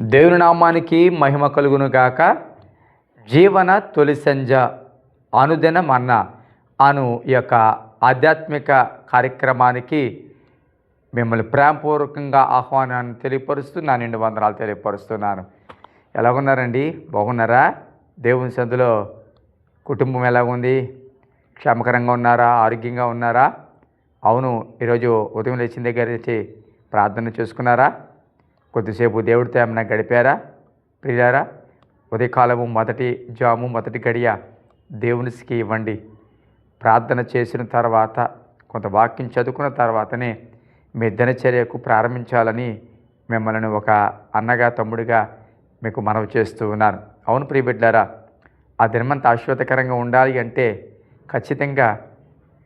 దేవుని నామానికి మహిమ కలుగును గాక. జీవన తొలి సంజ అనుదిన మన్న అను ఈ యొక్క ఆధ్యాత్మిక కార్యక్రమానికి మిమ్మల్ని ప్రేమపూర్వకంగా ఆహ్వానాన్ని తెలియపరుస్తూ నా నిండు వందనాలు తెలియపరుస్తున్నాను. ఎలాగున్నారండి? బాగున్నారా? దేవుని సందులో కుటుంబం ఎలాగుంది? క్షేమకరంగా ఉన్నారా? ఆరోగ్యంగా ఉన్నారా? అవును ఈరోజు ఉదయం లేచిన దగ్గర నుంచి ప్రార్థన చేసుకున్నారా? కొద్దిసేపు దేవుడితో ఏమైనా గడిపారా? ప్రియారా ఉదయకాలము మొదటి జాము మొదటి గడియ దేవునికి ఇవ్వండి. ప్రార్థన చేసిన తర్వాత కొంత వాక్యం చదువుకున్న తర్వాతనే మీ దినచర్యకు ప్రారంభించాలని మిమ్మల్ని ఒక అన్నగా తమ్ముడిగా మీకు మనవి చేస్తూ ఉన్నాను. అవును ప్రియబిడ్డారా ఆ దినమంత ఆశ్వాదకరంగా ఉండాలి అంటే ఖచ్చితంగా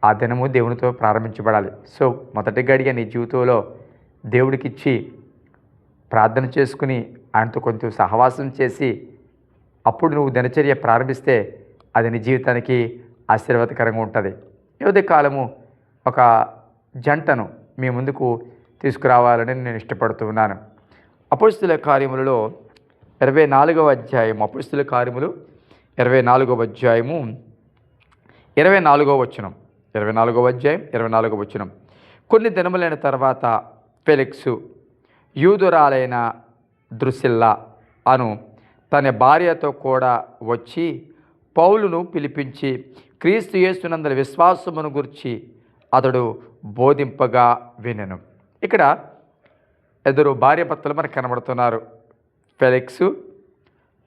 ఆ దినము దేవునితో ప్రారంభించబడాలి. సో మొదటి గడిగా నీ జీవితంలో దేవుడికిచ్చి ప్రార్థన చేసుకుని ఆయనతో కొంచెం సహవాసం చేసి అప్పుడు నువ్వు దినచర్య ప్రారంభిస్తే అది నీ జీవితానికి ఆశీర్వాదకరంగా ఉంటుంది. యువతి కాలము ఒక జంటను మీ ముందుకు తీసుకురావాలని నేను ఇష్టపడుతున్నాను అపోస్తుల కార్యములలో ఇరవై నాలుగవ అధ్యాయం అపోస్తుల కార్యములు ఇరవై నాలుగవ అధ్యాయము ఇరవై నాలుగవ వచనం ఇరవై నాలుగవ అధ్యాయం ఇరవై నాలుగవ వచనం. కొన్ని దినములైన తర్వాత ఫెలిక్సు యూదురాలైన దృశిల్లా అను తన భార్యతో కూడా వచ్చి పౌలును పిలిపించి క్రీస్తు యేసునందరి విశ్వాసమును గురించి అతడు బోధింపగా వినెను. ఇక్కడ ఇద్దరు భార్య భర్తలు మనకు కనబడుతున్నారు. ఫెలిక్స్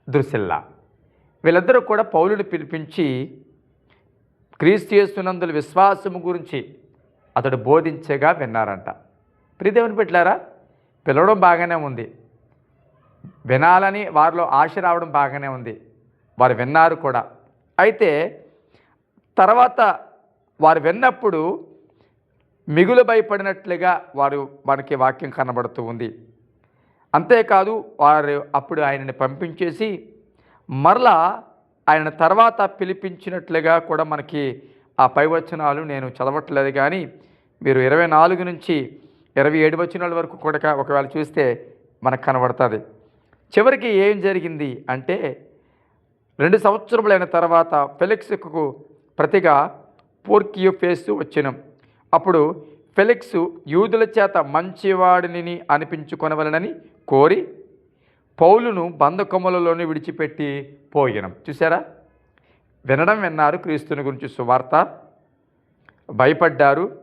దృశిల్లా వీళ్ళిద్దరూ కూడా పౌలుని పిలిపించి క్రీస్తు యేసునందుల విశ్వాసము గురించి అతడు బోధించగా విన్నారంట. ప్రీదేవిని పెట్టారా పిలవడం బాగానే ఉంది. వినాలని వారిలో ఆశ రావడం బాగానే ఉంది. వారు విన్నారు కూడా. అయితే తర్వాత వారు విన్నప్పుడు మిగులు భయపడినట్లుగా వారు మనకి వాక్యం కనబడుతూ ఉంది. అంతేకాదు వారు అప్పుడు ఆయనని పంపించేసి మరలా ఆయన తర్వాత పిలిపించినట్లుగా కూడా మనకి ఆ పైవచనాలు నేను చదవట్లేదు కానీ మీరు ఇరవై నాలుగు నుంచి ఇరవై ఏడు వచనాల వరకు కూడా ఒకవేళ చూస్తే మనకు కనబడుతుంది. చివరికి ఏం జరిగింది అంటే రెండు సంవత్సరములైన తర్వాత ఫెలిక్స్కు ప్రతిగా పోర్కియో ఫేసు వచ్చిన. అప్పుడు ఫెలిక్స్ యూదుల చేత మంచివాడిని అనిపించుకొనవలనని కోరి పౌలును బంధకొమ్మలలోనే విడిచిపెట్టి పోయినం. చూసారా వినడం విన్నారు క్రీస్తుని గురించి సువార్త. భయపడ్డారు.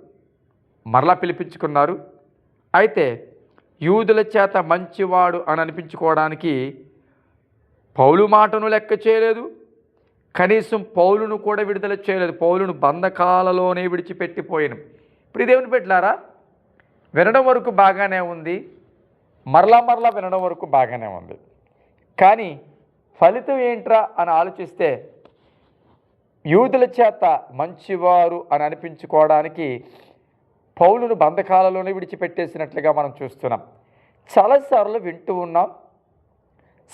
మరలా పిలిపించుకున్నారు. అయితే యూదుల చేత మంచివాడు అని అనిపించుకోవడానికి పౌలు మాటను లెక్క చేయలేదు. కనీసం పౌలును కూడా విడుదల చేయలేదు. పౌలును బంధకాలలోనే విడిచిపెట్టిపోయాను. ఇప్పుడు దేవుని పెట్టారా వినడం వరకు బాగానే ఉంది. మరలా మరలా వినడం వరకు బాగానే ఉంది. కానీ ఫలితం ఏంట్రా అని ఆలోచిస్తే యూదుల చేత మంచివారు అని అనిపించుకోవడానికి పౌలును బంధకాలలోనే విడిచిపెట్టేసినట్లుగా మనం చూస్తున్నాం. చాలాసార్లు వింటూ ఉన్నాం.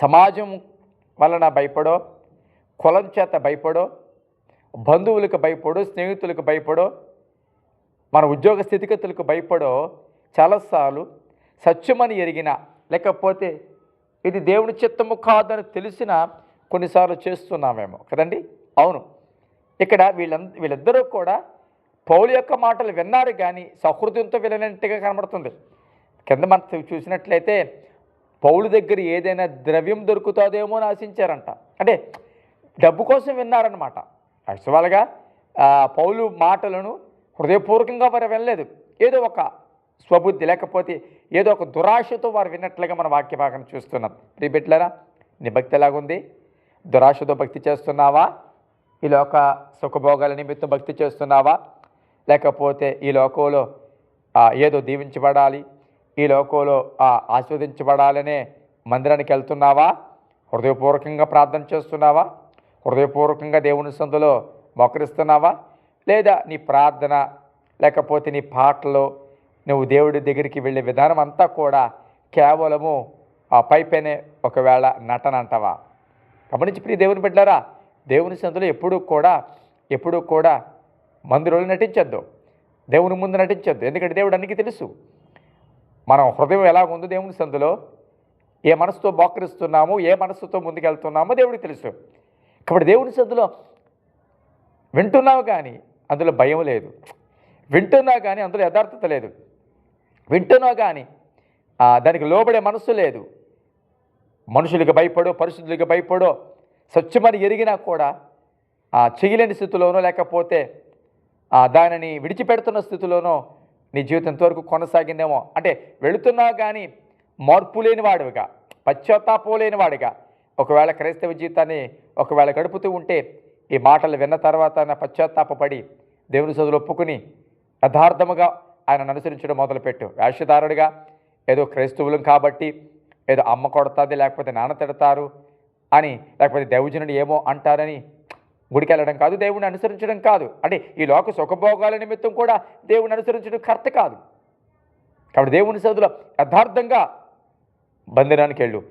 సమాజం వలన భయపడో కులం చేత భయపడో బంధువులకు భయపడో స్నేహితులకు భయపడో మన ఉద్యోగ స్థితిగతులకు భయపడో చాలాసార్లు సత్యమని ఎరిగిన లేకపోతే ఇది దేవుని చిత్తము కాదని తెలిసిన కొన్నిసార్లు చేస్తున్నామేమో. కదండి? అవును. ఇక్కడ వీళ్ళంద వీళ్ళిద్దరూ కూడా పౌలు యొక్క మాటలు విన్నారు కానీ సహృదయంతో వినట్టుగా కనబడుతుంది. కింద మనం చూసినట్లయితే పౌలు దగ్గర ఏదైనా ద్రవ్యం దొరుకుతుందేమో అని ఆశించారంట. అంటే డబ్బు కోసం విన్నారనమాట యాక్చువల్గా పౌలు మాటలను హృదయపూర్వకంగా వారు వినలేదు. ఏదో ఒక స్వబుద్ధి లేకపోతే ఏదో ఒక దురాశతో వారు విన్నట్లుగా మన వాక్య భాగం చూస్తున్నాం ప్రియబిడ్లరా నీ భక్తి ఎలాగుంది? దురాశతో భక్తి చేస్తున్నావా? ఈ లోక సుఖభోగాల నిమిత్తం భక్తి చేస్తున్నావా? లేకపోతే ఈ లోకంలో ఏదో దీవించబడాలి ఈ లోకంలో ఆస్వాదించబడాలనే మందిరానికి వెళ్తున్నావా? హృదయపూర్వకంగా ప్రార్థన చేస్తున్నావా? హృదయపూర్వకంగా దేవుని సందులో మోకరిస్తున్నావా? లేదా నీ ప్రార్థన లేకపోతే నీ పాటలు నువ్వు దేవుడి దగ్గరికి వెళ్ళే విధానం అంతా కూడా కేవలము ఆ పైపైనే ఒకవేళ నటన అంటావా? గమనించి ప్రియ దేవుని బిడ్డారా దేవుని సందులో ఎప్పుడూ కూడా ఎప్పుడూ కూడా మందిరంలో నటించొద్దు. దేవుని ముందు నటించొద్దు. ఎందుకంటే దేవుడు అన్నికి తెలుసు. మనం హృదయం ఎలా ఉందో దేవుని సందులో ఏ మనసుతో బాకరిస్తున్నాము ఏ మనసుతో ముందుకెళ్తున్నామో దేవుడికి తెలుసు. కాబట్టి దేవుని సందులో వింటున్నావు కానీ అందులో భయం లేదు. వింటున్నావు కానీ అందులో యథార్థత లేదు. వింటున్నావు కానీ దానికి లోబడే మనస్సు లేదు. మనుషులకు భయపడో పరిశుద్ధులకు భయపడో స్వచ్ఛమని ఎరిగినా కూడా ఆ, చేయలేని స్థితిలోనో లేకపోతే దానిని విడిచిపెడుతున్న స్థితిలోనో నీ జీవితం ఎంతవరకు కొనసాగిందేమో. అంటే వెళుతున్నావు కానీ మార్పు లేనివాడివిగా పశ్చాత్తాపం లేనివాడిగా. ఒకవేళ క్రైస్తవ జీవితాన్ని ఒకవేళ గడుపుతూ ఉంటే ఈ మాటలు విన్న తర్వాత నా దేవుని చదువులు ఒప్పుకుని యథార్థముగా ఆయనను అనుసరించడం మొదలుపెట్టు. వేషధారుడిగా ఏదో క్రైస్తవులం కాబట్టి ఏదో అమ్మ కొడతాది లేకపోతే నాన్న తిడతారు అని లేకపోతే దైవజనుడు ఏమో అంటారని గుడికి వెళ్ళడం కాదు దేవుడిని అనుసరించడం కాదు. అంటే ఈ లోక సుఖభోగాల నిమిత్తం కూడా దేవుడిని అనుసరించడం కరెక్ట్ కాదు. కాబట్టి దేవుని సదులో యథార్థంగా బంధనానికి వెళ్ళు.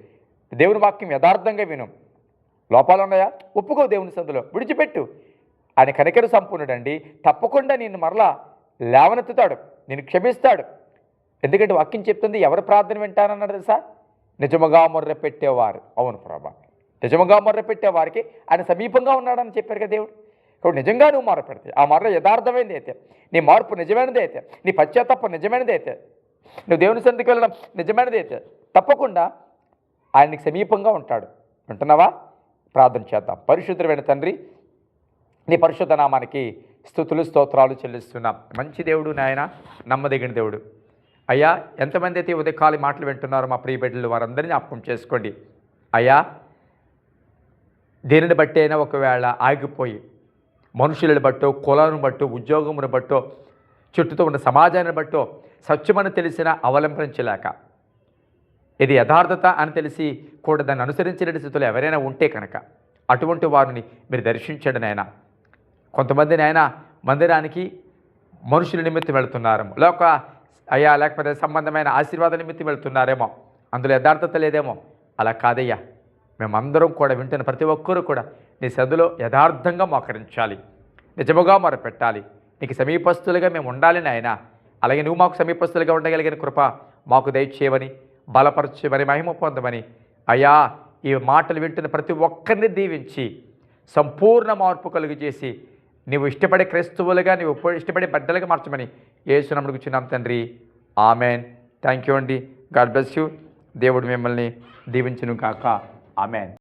దేవుని వాక్యం యథార్థంగా విను. లోపాలు ఉన్నాయా? ఒప్పుకో దేవుని సందులో విడిచిపెట్టు. ఆయన కనికర సంపూర్ణుడండి. తప్పకుండా నిన్ను మరలా లేవనెత్తుతాడు. నేను క్షమిస్తాడు. ఎందుకంటే వాక్యం చెప్తుంది ఎవరు ప్రార్థన వింటానన్నారు తెలుసా? నిజముగా మొర్ర పెట్టేవారు. అవును ప్రభా. నిజముగా మొర్ర పెట్టేవారికి ఆయన సమీపంగా ఉన్నాడని చెప్పారు కదా దేవుడు. కాబట్టి నిజంగా నువ్వు మొర్ర పెడితే ఆ మొర్ర యథార్థమైనది అయితే నీ మార్పు నిజమైనది అయితే నీ పశ్చాత్తప్ప నిజమైనది అయితే నువ్వు దేవుని సంధికి వెళ్ళడం నిజమైనది అయితే తప్పకుండా ఆయనకి సమీపంగా ఉంటాడు. వింటున్నావా? ప్రార్థన చేద్దాం. పరిశుద్ధమైన తండ్రి నీ పరిశుద్ధ నామానికి స్థుతులు స్తోత్రాలు చెల్లిస్తున్నాం. మంచి దేవుడు నాయన నమ్మదగిన దేవుడు. అయ్యా ఎంతమంది అయితే ఉదయకాలి మాటలు వింటున్నారో మా ప్రియ బిడ్డలు వారందరినీ జ్ఞాపకం చేసుకోండి. అయ్యా దేనిని బట్టి అయినా ఒకవేళ ఆగిపోయి మనుషులను బట్టో కులాలను బట్టో ఉద్యోగమును బట్టో చుట్టూతో ఉన్న సమాజాన్ని బట్టో సత్యమని తెలిసిన అవలంబించలేక ఇది యథార్థత అని తెలిసి కూడా దాన్ని అనుసరించలేని స్థితిలో ఎవరైనా ఉంటే కనుక అటువంటి వారిని మీరు దర్శించండి నాయన. కొంతమంది నాయన మందిరానికి మనుషుల నిమిత్తం వెళుతున్నారేమో లేక అయ్యా లేకపోతే సంబంధమైన ఆశీర్వాద నిమిత్తం వెళ్తున్నారేమో. అందులో యథార్థత లేదేమో. అలా కాదయ్యా. మేమందరం కూడా వింటున్న ప్రతి ఒక్కరూ కూడా నీ సదులో యథార్థంగా మోకరించాలి. నిజముగా మొరపెట్టాలి. నీకు సమీపస్తులుగా మేము ఉండాలి నాయన. అలాగే నువ్వు మాకు సమీపస్తులుగా ఉండగలిగిన కృప మాకు దయచేయమని బలపరచమని మహిమ పొందమని. అయ్యా ఈ మాటలు వింటున్న ప్రతి ఒక్కరిని దీవించి సంపూర్ణ మార్పు కలుగు చేసి నీవు ఇష్టపడే క్రైస్తవులుగా నీవు ఇష్టపడే బిడ్డలుగా మార్చమని ఏసునమ్మడికి కూర్చున్నాం తండ్రి. ఆమెన్. థ్యాంక్ యూ అండి. God bless you. దేవుడు మిమ్మల్ని దీవించును కాక ఆమెన్